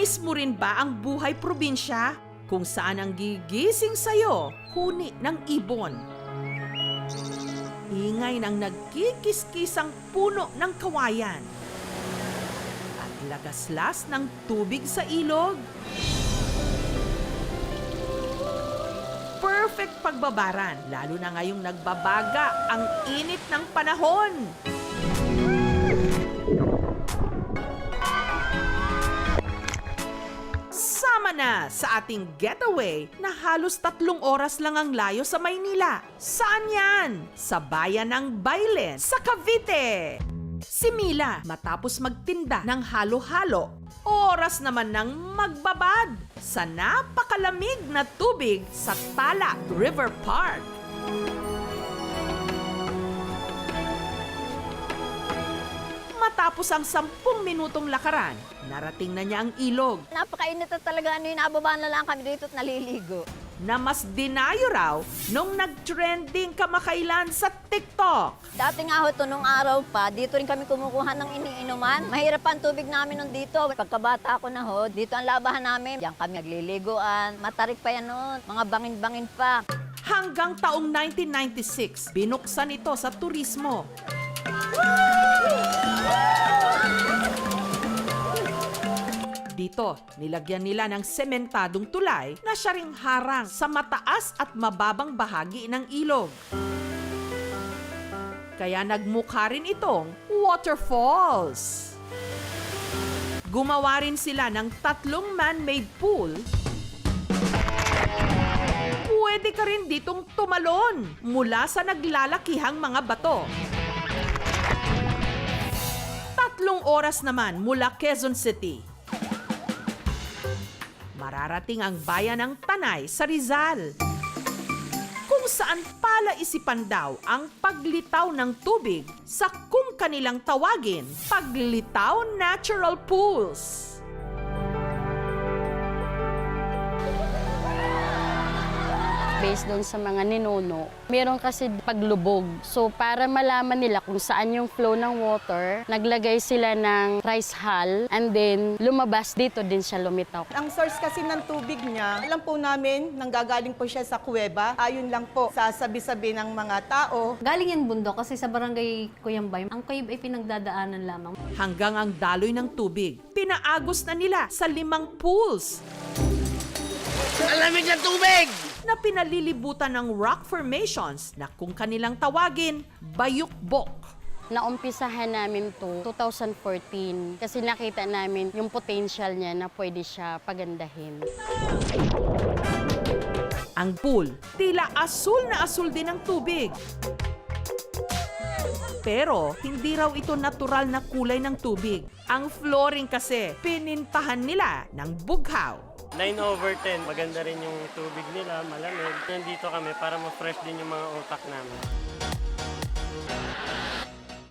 Namiss rin ba ang buhay probinsya? Kung saan ang gigising sa'yo, huni ng ibon. Ingay ng nagkikiskisang puno ng kawayan. At lagaslas ng tubig sa ilog. Perfect pagbabaran, lalo na ngayong nagbabaga ang init ng panahon. Na sa ating getaway na halos tatlong oras lang ang layo sa Maynila. Saan yan? Sa bayan ng Bailen, sa Cavite. Si Mila matapos magtinda ng halo-halo, oras naman ng magbabad sa napakalamig na tubig sa Tala River Park. Matapos ang sampung minutong lakaran, narating na niya ang ilog Napakainit na talaga ano yung nababa na lang kami dito at naliligo. na mas dinayo raw nung nag-trending kamakailan sa TikTok. Dati nga ho, to nung araw pa, dito rin kami kumukuha ng iniinuman. Mahirap ang tubig namin nun dito. Pagkabata ko na ho, dito ang labahan namin. Diyan kami nagliliguan. Matarik pa yan noon. Mga bangin-bangin pa. Hanggang taong 1996, binuksan ito sa turismo. Dito, nilagyan nila ng sementadong tulay na siya ring harang sa mataas at mababang bahagi ng ilog. Kaya nagmukha rin itong waterfalls. Gumawa rin sila ng tatlong man-made pool pwede ka rin ditong tumalon mula sa naglalakihang mga bato. Tatlong oras naman mula Quezon City. Mararating ang bayan ng Tanay sa Rizal. Kung saan pala isipan daw ang paglitaw ng tubig sa kung kanilang tawagin, paglitaw natural pools. Based doon sa mga ninuno. Meron kasi paglubog. So para malaman nila kung saan yung flow ng water, naglagay sila ng rice hull and then lumabas dito din siya lumitaw. Ang source kasi ng tubig niya, alam po namin, nanggagaling po siya sa kuweba. Ayon lang po sa sabi-sabi ng mga tao. Galing yan bundok kasi sa barangay Kuyambay, ang Kuyab ay pinagdadaanan lamang. hanggang ang daloy ng tubig. Pinaagos na nila sa limang pools Alamig ng tubig! Na pinalilibutan ng rock formations na kung kanilang tawagin, bayukbok. Naumpisahan namin to 2014 kasi nakita namin yung potential niya na pwede siya pagandahin. Ang pool, tila asul na asul din ang tubig. Pero hindi raw ito natural na kulay ng tubig. Ang flooring kasi, pinintahan nila ng bughaw. 9 over 10. Maganda rin yung tubig nila, malamig. Nandito kami para ma-fresh din yung mga utak namin.